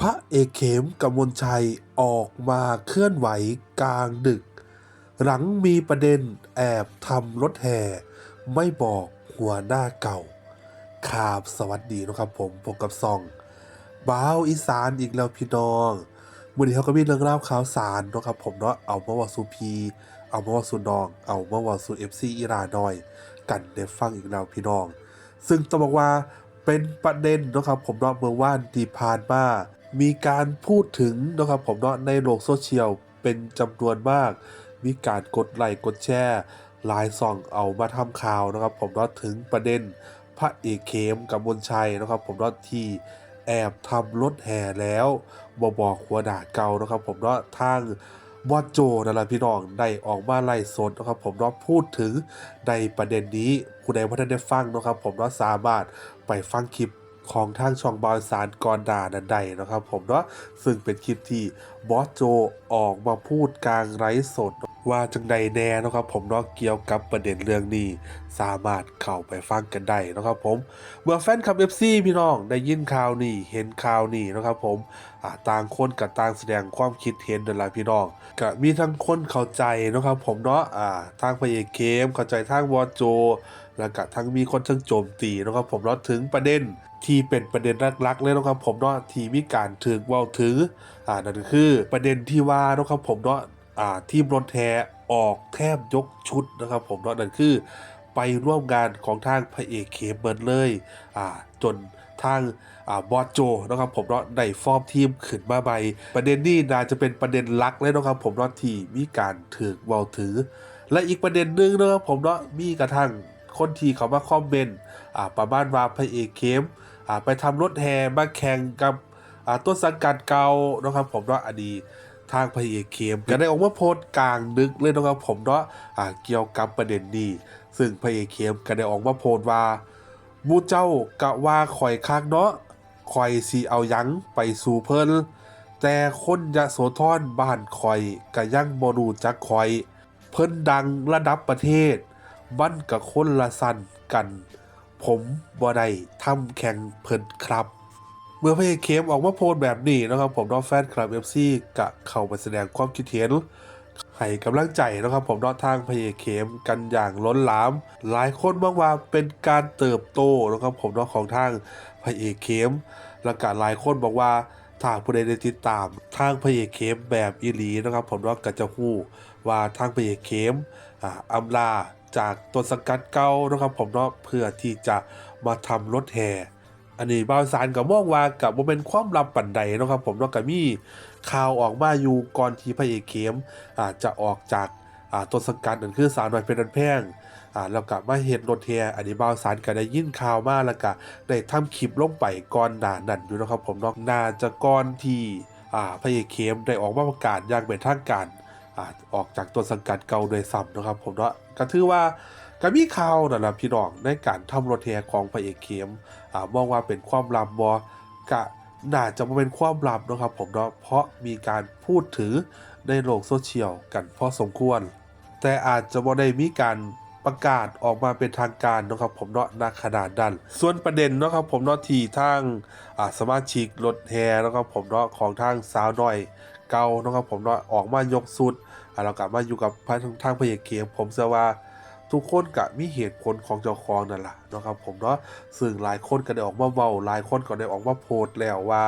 พระเอกเขมกมลชัยออกมาเคลื่อนไหวกลางดึก หลังมีประเด็นแอบทำรถแห่ไม่บอกหัวหน้าเก่าครับสวัสดีนะครับผมพบกับซองบ้าวอีสานอีกแล้วพี่น้องวันนี้เขาก็มีเรื่องเล่าข่าวสารนะครับผมเนาะเอามาว่าสูพี เอามาว่าสูนอง เอามาว่าสูเอฟซีอิราหน่อย กันได้ฟังอีกแล้วพี่น้อง ซึ่งต้องบอกว่าเป็นประเด็นนะครับผมเนาะเมื่อวานที่ผ่านมา มีการพูดถึงนะครับผมเนาะในโลกโซเชียลเป็นจำนวนมาก มีการกดไลค์กดแชร์หลายซองเอามาทำข่าวนะครับผมเนาะถึงประเด็นพระเอกเคมกับมนชัยนะครับ ผมเนาะที่แอบทำรถแห่แล้วบอบอกหัวด่าเก่านะครับ ผมเนาะทางบอโจนั่นแหละพี่น้องได้ออกมาไล่สดนะครับ ผมเนาะพูดถึงในประเด็นนี้ผู้ใดว่าท่านได้ฟังนะครับ ผมเนาะสามารถไปฟังคลิป ของทางช่องบอยสารกรด่านันใดนะครับผมเนาะซึ่งเป็นคลิปที่บอสโจออกมาพูดกลางไร้สดว่าจังใดแน่นะครับผมเนาะเกี่ยวกับประเด็นเรื่องนี้ สามารถเข้าไปฟังกันได้นะครับผมเมื่อแฟนคลับ FC พี่น้องได้ยินข่าวนี้เห็นข่าวนี้นะครับผมต่างคนกับต่างแสดงความคิดเห็นนั่นแหละพี่น้องก็มีทั้งคนเข้าใจนะครับผมเนาะอ่าทางพระเอกเคมเข้าใจทางวอโจ แล้วก็ทั้งมีคนทั้งโจมตีนะครับผมเนาะถึงประเด็น ที่เป็นประเด็นลักๆเลยนะครับผมเนาะที่มีการถึงว่าถึงอ่านั่นคือประเด็นที่ว่านะครับผมเนาะอ่าทีมรถแทออกแทบยกชุดนะครับผมเนาะนั่นคือไปร่วมงานของทางพระเอกเคมเบิร์นเลยอ่าจนทางอ่าบอสโจนะครับผมเนาะได้ฟอร์มทีมขึ้นมาใหม่ประเด็นนี้น่าจะเป็นประเด็นหลักเลยนะครับผมเนาะที่มีการถือว่าถือ และอีกประเด็นหนึ่งนะครับผมเนาะมีกระทั่ง คนที่เขามาคอมเมนต์อ่าประมาณว่าพระเอกเข้มไปทำรถแห่มาแข่งกับต้นสังกัดเก่านะครับผมเนาะอดีทางพระเอกเข้มก็ได้ออกมาโพสต์กลางดึกเลยนะครับผมเนาะเกี่ยวกับประเด็นนี้ซึ่งพระเอกเข้มก็ได้ออกมาโพสต์ว่ามูเจ้ากะว่าข่อยคักเนาะข่อยสิเอายังไปสู่เพิ่นแต่คนยะโสธรบ้านข่อยก็ยังบ่รู้จักข่อย เพิ่นดังระดับประเทศ มันกับคนละสันกัน ผมบ่ได้ทำแข่งเพิ่นครับ เมื่อพระเอกเคมออกมาโพสแบบนี้นะครับ ผมน้องแฟนคลับ FC กะเข้าไปแสดงความคิดเห็นให้กำลังใจนะครับผมน้องทางพระเอกเคมกันอย่างล้นหลาม หลายคนมองว่าเป็นการเติบโตนะครับผมน้องของทางพระเอกเคมแล้วก็หลายคนบอกว่าถ้าผู้ใดได้ติดตามทางพระเอกเคมแบบอีหลีนะครับผมว่าก็จะฮู้ว่าทางพระเอกเคมอ่าอำลา จากต้นสังกัดเก่านะครับผมเนาะเพื่อที่จะมาทำรถแห่อันนี้บ่าวสารกับมองว่ากับว่าเป็นความลับปันใดนะครับผมเนาะกับมีข่าวออกมาอยู่ก่อนที่พระเอกเข้มอาจะออกจากต้นสังกัดนั่นคือสาวน้อยเพชรบันแพงอ่าแล้วก็มาเห็นรถแห่อันนี้บ่าวสารก็ได้ยินข่าวมาแล้วก็ได้ทำคลิปลงไปก่อนหน้านั้นอยู่นะครับผมเนาะน่าจะก่อนที่อ่าพระเอกเข้มได้ออกมาประกาศอย่างเป็นทางการ ออกจากตัวสังกัดเก่าโดยซ้ำนะครับ ผมเนาะก็ถือว่าก็มีข่าวนั่นะพี่น้องในการทำรถแห่ของพระเอกเข้มอ่ามองว่าเป็นความลับบอกะน่าจะมาเป็นความลับนะครับ ผมเนาะเพราะมีการพูดถือในโลกโซเชียลกันพอสมควร แต่อาจจะบ่ได้มีการประกาศออกมาเป็นทางการนะครับผมเนาะณขนาดนั้นส่วนประเด็นเนาะครับผมเนาะที่ทางสมาชิกรถแห่นะครับผมเนาะของทางสาวน้อย เก่านะครับผมเนาะออกมายกสุดอะเรากลับมาอยู่กับพระทางพระเอกเกมผมเชื่อว่าทุกคนก็มีเหตุผลของเจ้าของนั่นแหละนะครับผมเนาะซึ่งหลายคนก็ได้ออกมาเว้าหลายคนก็ได้ออกมาโพสต์แล้วว่า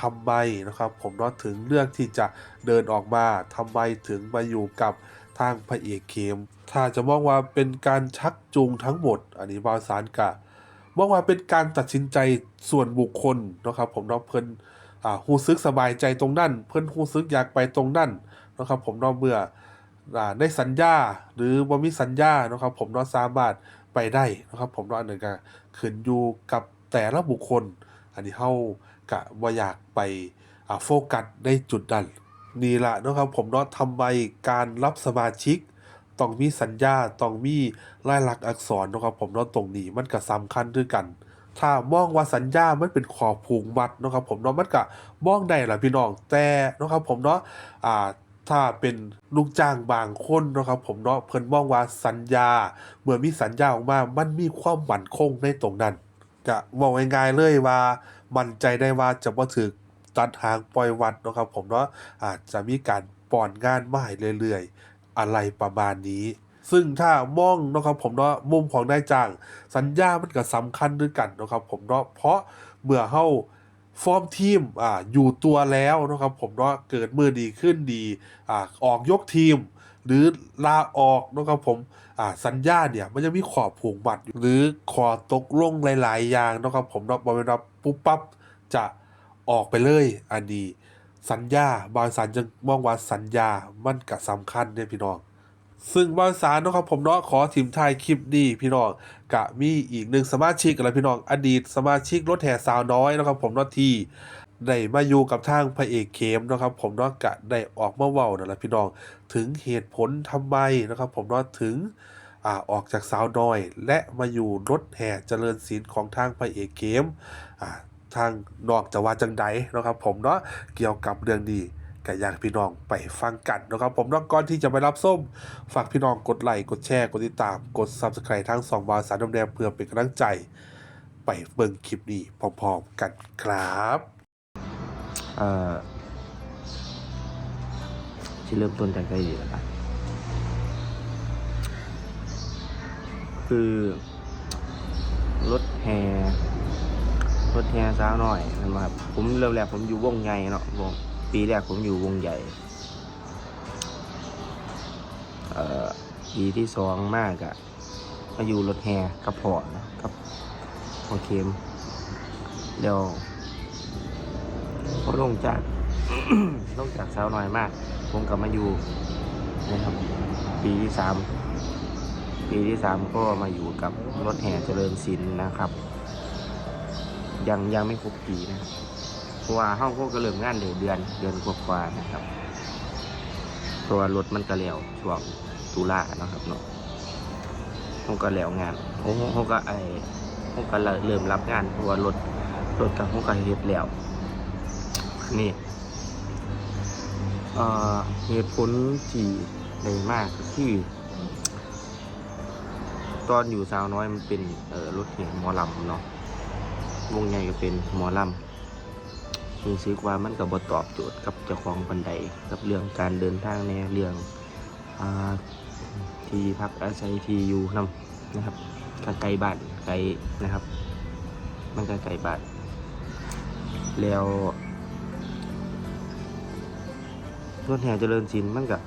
ทำไมนะครับผมเนาะถึงเลือกที่จะเดินออกมาทำไมถึงมาอยู่กับทางพระเอกเกมถ้าจะมองว่าเป็นการชักจูงทั้งหมด อันนี้บาวสารกะมองว่าเป็นการตัดสินใจส่วนบุคคลนะครับผมเนาะเพิ่น ฮู้ซึกสบายใจตรงนั้น เพิ่อนฮู้ซึกอยากไปตรงนั้นนะครับผมนาะเมื่ออ่าได้สัญญาหรือบ่มีสัญญานะครับผมนาะสามารถไปได้นะครับผมนอันนั้นก็ขึ้นอยู่กับแต่ละบุคคล อันนี้เฮากะบ่าอยากไปโฟกัสในจุดนั้นนี่ละนะครับผมนาะทำไมการรับสมาชิกต้องมีสัญญาต้องมีลายลักษณ์อักษรนะครับผมนาะตรงนี้มันก็สำคัญด้วยกัน ถ้ามองว่าสัญญามันเป็นขอบผูกมัดเนาะครับผมเนาะมันก็มองได้ล่ะพี่น้องแต่เนาะครับผมเนาะอ่าถ้าเป็นลูกจ้างบางคนนะครับผมเนาะเพิ่นมองว่าสัญญา เมื่อมีสัญญาออกมา มันมีความมั่นคงในตรงนั้นก็เว้าง่ายๆเลยว่า มั่นใจได้ว่าจะบ่ถูกตัดหางปล่อยวัดนะครับผมเนาะอาจจะมีการป้อนงานมาให้เรื่อยๆ อะไรประมาณนี้ ซึ่งถ้ามองนะครับผมเนาะมุมของนายจ้าง สัญญามันก็สำคัญด้วยกันนะครับผมเนาะเพราะเมื่อเฮาฟอร์มทีมอ่าอยู่ตัวแล้วนะครับผมเนาะเกิดมือดีขึ้นดีอ่าออกยกทีม หรือลาออกนะครับผมอ่าสัญญาเนี่ยมันจะมีขอผูกบัตรหรือขอตกลงหลาย ๆ อย่างนะครับผมเนาะบอเป็นว่าปุ๊บปั๊บจะออกไปเลยอันนี้สัญญาบางสันจึงมองว่าสัญญามันก็สำคัญเนี่ยพี่น้อง ซึ่งบางสารนะครับผมเนาะขอทีมไทยคลิปนี้พี่น้องกะมีอีกหนึ่งสมาชิกอะไรพี่น้องอดีตสมาชิกรถแห่สาวน้อยนะครับผมเนาะที่ได้มาอยู่กับทางพระเอกเคมนะครับ ผมเนาะกะได้ออกมาเว้านั่นแหละพี่น้องถึงเหตุผลทำไมนะครับ ผมเนาะถึงอ่าออกจากสาวน้อย และมาอยู่รถแห่เจริญศิลป์ของทางพระเอกเคมอ่าทางนอกจะว่าจังใดนะครับ ผมเนาะเกี่ยวกับเรื่อง ไก็อยากพี่น้องไปฟังกันนะครับผมเนาะก่อนที่จะไปรับส้ม ฝากพี่น้องกดไลค์กดแชร์กดติดตามกด Subscribe ทั้งสองบาสารน้ำแดงเพื่อเป็นกำลังใจ ไปเบิ่งคลิปนี้พร้อมๆกันครับเอ่อที่เริ่มต้นจากใจดีแล้วกันคือรถแห่รถแห่สาวน้อยนะครับผมเริ่มแรกผมอยู่วงใหญ่เนาะวง ปีแรกผมอยู่วงใหญ่ปีที่สองมากอะมาอยู่รถแห่กับพอนะกับพอเคมเดี๋ยวพอลงจากลงจากสาวน้อยมาก ผมกลับมาอยู่นะครับปีที่สามปีที่สามก็มาอยู่กับรถแห่เจริญศิลป์นะครับ ยังยังไม่ครบปีนะครับ เพราะว่าห้องก็เริ่มงานเดือนเดือนเดือนกว่าๆนะครับเพราะว่ารถมันก็แล้วช่วงตุลาเนาะครับเนาะผมก็แล้วงานผมผมก็ไอผมก็เริ่มรับงานเพราะว่ารถรถกับผมก็เฮ็ดแล้วนี่เอ่อเหตุผลที่ได้มากก็คือตอนอยู่สาวน้อยมันเป็นรถแห่หมอลำเนาะวงใหญ่ก็เป็นหมอลำ รู้สึกว่ามันกับบตอบโจทย์กับเจ้าของบันไดกับเรื่องการเดินทางในเรื่องอที่พักอาศัยที่อยู่นำนะครับก็ไกลบ้านไกลนะครับ มันก็ไกลบ้านแล้วรถแห่เจริญศิลป์มันก็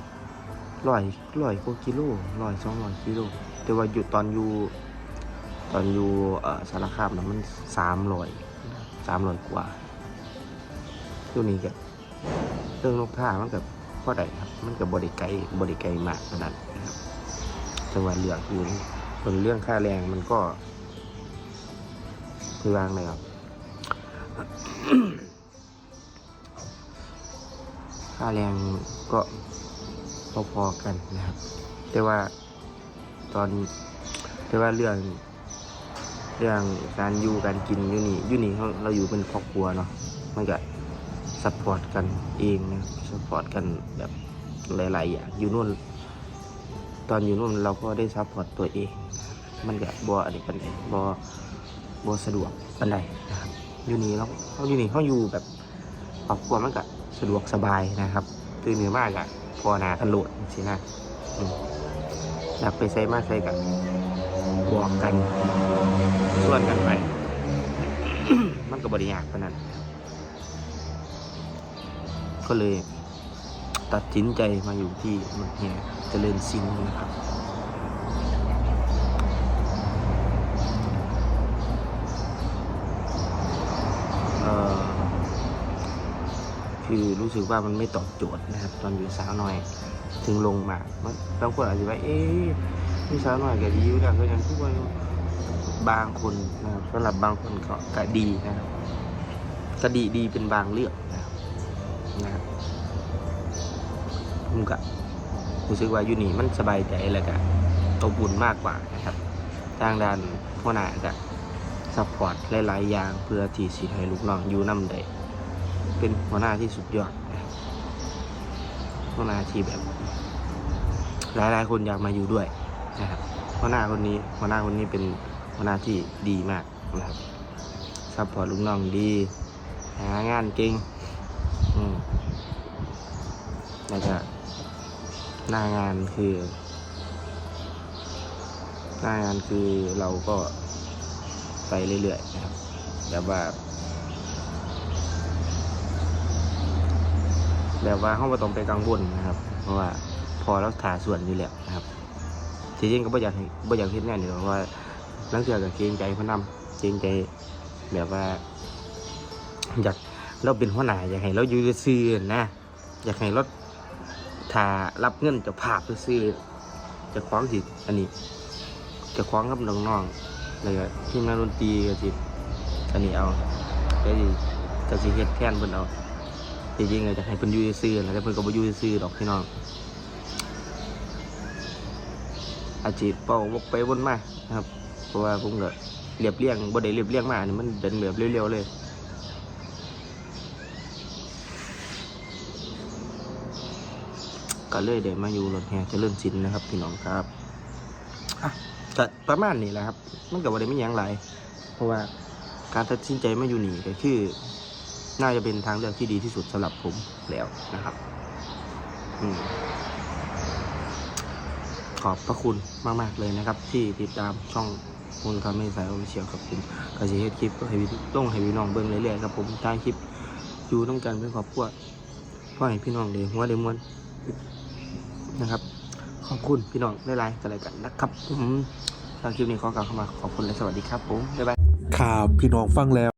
ร้อยร้อยกว่ากิโลร้อยสองร้อยกิโลแต่ว่าอยู่ตอนอยู่ตอนอยู่เออสารคามนะมันสามร้อยสามร้อยกว่า ตัวนี้ก็เรื่องนกท่ามันกับพ่อใดครับ มันกับบริไกลบริไกลมากขนาดนะครับแต่ว่าเรื่องคือส่วนเรื่องค่าแรงมันก็คือวางเลยครับค่าแรงก็พอๆกันนะครับ แต่ว่าตอนแต่ว่าเรื่อง เรื่องการอยู่การกินอยู่นี่อยู่นี่เราเราอยู่เป็นครอบครัวเนาะมันก็ ซัพพอร์ตกันเองนะครับซัพพอร์ตกันแบบหลายๆอย่างอยู่นู่น ตอนอยู่นู่นเราก็ได้ซัพพอร์ตตัวเอง มันก็บ่อะไรปันใดบ่บ่สะดวกปันใดนะครับอยู่นี่เราเขาอยู่นี่เขาอยู่แบบครอบครัวมันก็สะดวกสบายนะครับตื่นเหนือมากอะพอหนากันโหลดสินะอืมอยากไปใส่มาใส่กันบอกกันส่วนกันไป มันก็บริยากขนาดนั้น ก็เลยตัดสินใจมาอยู่ที่เมันแห่เจริญซิงนะครับ คือรู้สึกว่ามันไม่ตอบโจทย์นะครับ ตอนอยู่สาวน้อยถึงลงมาบางคนอาจจะว่าเอ๊ะนี่สาวน้อยก็ดีอยู่แล้วก็ยังทุกวันบางคนนะครับสำหรับบางคนก็ก็ดีนะครับก็ดีดีเป็นบางเรื่องนะ นะครับผมก็รู้สึกว่าอยู่นี่มันสบายใจแล้วก็อบอุ่นมากกว่านะครับทางด้านหัวหน้าก็ซัพพอร์ตหลาย ๆ อย่างเพื่อที่สิให้ลูกน้องอยู่นำได้เป็นหัวหน้าที่สุดยอดนะหัวหน้าที่แบบ หลาย ๆ คนอยากมาอยู่ด้วยนะครับหัวหน้าคนนี้หัวหน้าคนนี้เป็นหัวหน้าที่ดีมากนะครับซัพพอร์ตลูกน้องดี หางานเก่ง แล้วก็หน้างานคือ หน้างานคือเราก็ไปเรื่อยๆนะครับแบบว่าแบบว่าเขาไม่ต้องไปกังวลนะครับ เพราะว่าพอเราถ่าส่วนอยู่แล้วนะครับ ที่จริงก็ไม่อยากไม่อยากเห็นแน่นอกเพราะว่าลังเถื่อกับเกรงใจพนนำเกรงใจแบบว่า อยากเราเป็นหัวหน้าอยากให้เราอยู่ซื่อๆนะ อยากให้เรถ ถ่ารับเงินจะภาพซื่อจะคว้างสิอันนี้ จะคว้างกับน้องๆเลยก็ที่มาดนตรีก็สิอันนี้เอาก็สิจะสิเฮ็ดแทนเพิ่นเอาจริงๆก็จะให้เพิ่นอยู่ซื่อๆนะแต่เพิ่นก็บ่อยู่ซื่อดอกพี่น้องอาจีเป่าวกไปวนมานะครับ เพราะว่าผมก็เรียบเรียงบ่ได้เรียบเรียงมาอันนี้มันเดินแบบเร็วๆเลย ก็เลยได้มาอยู่รถแห่เจริญศิลป์นะครับพี่น้องครับอะก็ประมาณนี้แหละครับ มันก็บ่ได้ไม่ยังหลายเพราะว่าการตัดสินใจมาอยู่นี่ก็คือ น่าจะเป็นทางเลือกที่ดีที่สุดสำหรับผมแล้วนะครับ อืมขอบพระคุณมาก ๆ เลยนะครับ ที่ติดตามช่องมูลคำไม่สายโอเชียลครับผมก็จะเฮ็ดคลิปให้พี่ต้องให้พี่น้องเบิ่งเรื่อยๆครับผมถ่ายคลิปอยู่ต้องการเป็นครอบครัวเพื่อให้พี่น้องได้หัวได้มวน นะครับ ขอบคุณพี่น้องได้ไลน์กันอะไรกันนะครับผมทางคลิปนี้ขอกล่าวเข้ามาขอบคุณและสวัสดีครับผมบ๊ายบายข่าวพี่น้องฟังแล้ว